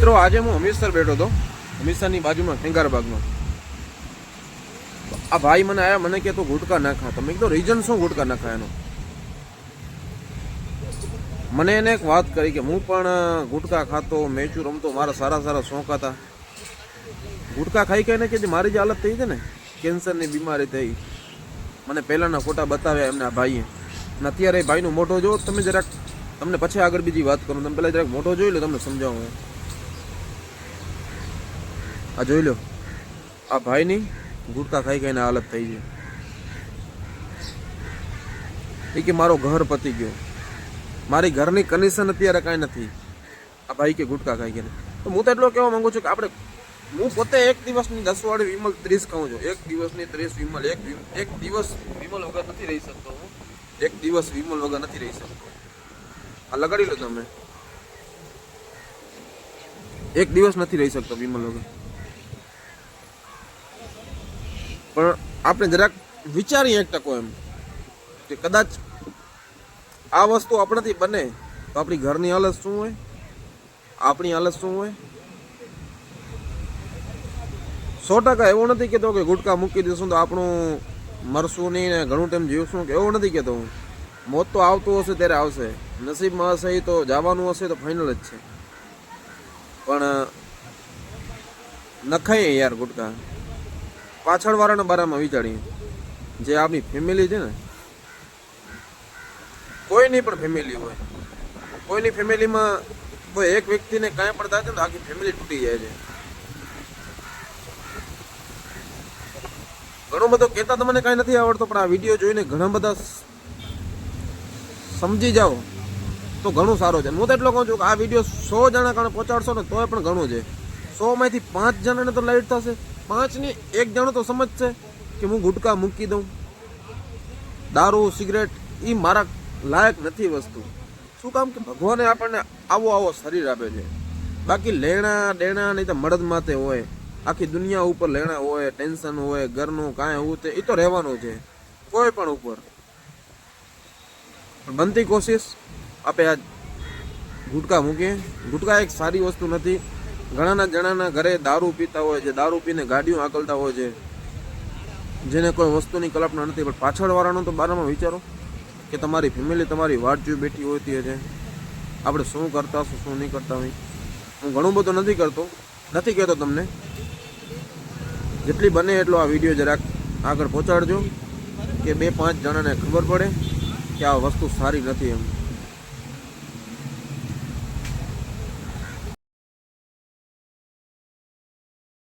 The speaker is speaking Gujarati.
મિત્રો, આજે હું હમીરસર બેઠો હતો. હમીરસરની બાજુમાં ખેંગારબાગમાં આ ભાઈ મને આયા, મને કે તું ગુટકા ના ખા. તમે કીધું રીઝન શું ગુટકા ના ખા એનું મને એને એક વાત કરી કે હું પણ ગુટકા ખાતો, મેચું રમતો, મારા સારા સારા શોખ હતા. ગુટકા ખાઈ ખાઈને કે મારી જે હાલત થઈ છે ને? કેન્સરની બીમારી થઈ. મને પહેલાંના ફોટા બતાવ્યા એમને ભાઈએ. અને અત્યારે ભાઈનો મોઢો જો તમે જરાક, તમને પછી આગળ બીજી વાત કરું. તમે પહેલાં જરાક મોટો જોઈ લો, તમને સમજાવું. આ જોઈ લો. આ ભાઈની ગુટકા ખાઈ ખાઈને હાલત થઈ છે એ કે મારો ઘર પતી ગયો. મારી ઘરની કન્ડિશન અત્યારે કાંઈ નથી. આ ભાઈ કે ગુટકા ખાઈ ગયા તો હું તો એટલો કહેવા માંગુ છું કે આપણે, હું પોતે એક દિવસની દસ વાળી વિમલ ત્રીસ ખાઉં છું. એક દિવસની ત્રીસ વિમલ, એક વિમ- એક દિવસ વિમલ વગર નથી રહી શકતો હું. એક દિવસ વિમલ વગર નથી રહી શકતો. આ લગાડી લો તમે. એક દિવસ નથી રહી શકતો વિમલ વગર. પણ આપણે જરાક વિચારીએ એક ટકો એમ કે કદાચ આ વસ્તુ આપણાથી બને તો આપણી ઘરની હાલત શું હોય? આપણી હાલત શું હોય? સો ટકા એવું નથી કહેતો કે ગુટકા મૂકી દઈશું તો આપણું મરશું નહીં ને ઘણું ટાઈમ જીવશું કે એવું નથી કહેતો હું. મોત તો આવતું હશે ત્યારે આવશે. નસીબમાં હશે તો જવાનું હશે તો ફાઇનલ જ છે. પણ નખાઈએ યાર ગુટકા. પાછળવાળાના બારામાં વિચારીએ. જે આપણી ફેમિલી છે ને, કોઈની પણ ફેમિલી હોય, કોઈની ફેમિલીમાં કોઈ એક વ્યક્તિને કાંઈ પણ થાય છે ને આખી ફેમિલી તૂટી જાય છે. ઘણો બધો કહેતા તો મને કાંઈ નથી આવડતો, પણ આ વીડિયો જોઈને ઘણા બધા સમજી જાઓ તો ઘણું સારું છે. હું તો એટલો કહું છું કે આ વીડિયો સો જણા કારણે પહોંચાડશો ને તોય પણ ઘણું છે. સો માંથી પાંચ જણાને તો લાઈટ થશે. પાંચની એક જણો તો સમજશે કે હું ગુટકા મૂકી દઉં. દારૂ, સિગરેટ એ મારા લાયક નથી વસ્તુ. શું કામ કે ભગવાને આપણને આવો આવો શરીર આપે છે? બાકી લેણા દેણા નહીં તો મળદ માથે હોય. આખી દુનિયા ઉપર લેણા હોય, ટેન્શન હોય, ઘરનું કાંઈ એવું તે એ તો રહેવાનું છે. કોઈ પણ ઉપર. બનતી કોશિશ, આપે આ ગુટકા મૂકીએ. ગુટકા એક સારી વસ્તુ નથી. ઘણાના જણાના ઘરે દારૂ પીતા હોય છે, દારૂ પીને ગાડીઓ આકલતા હોય છે. જેને કોઈ વસ્તુની કલ્પના નથી, પણ પાછળવાળાનો તો બારામાં વિચારો કે તમારી ફેમિલી તમારી વાટ જોઈ બેઠી હોતી છે આપણે શું કરતા શું શું નહીં કરતા હોય. હું ઘણું બધું નથી કરતો, નથી કહેતો તમને. જેટલી બને એટલો આ વીડિયો જરાક આગળ પહોંચાડજો, કે બે પાંચ જણાને ખબર પડે કે આ વસ્તુ સારી નથી એમ.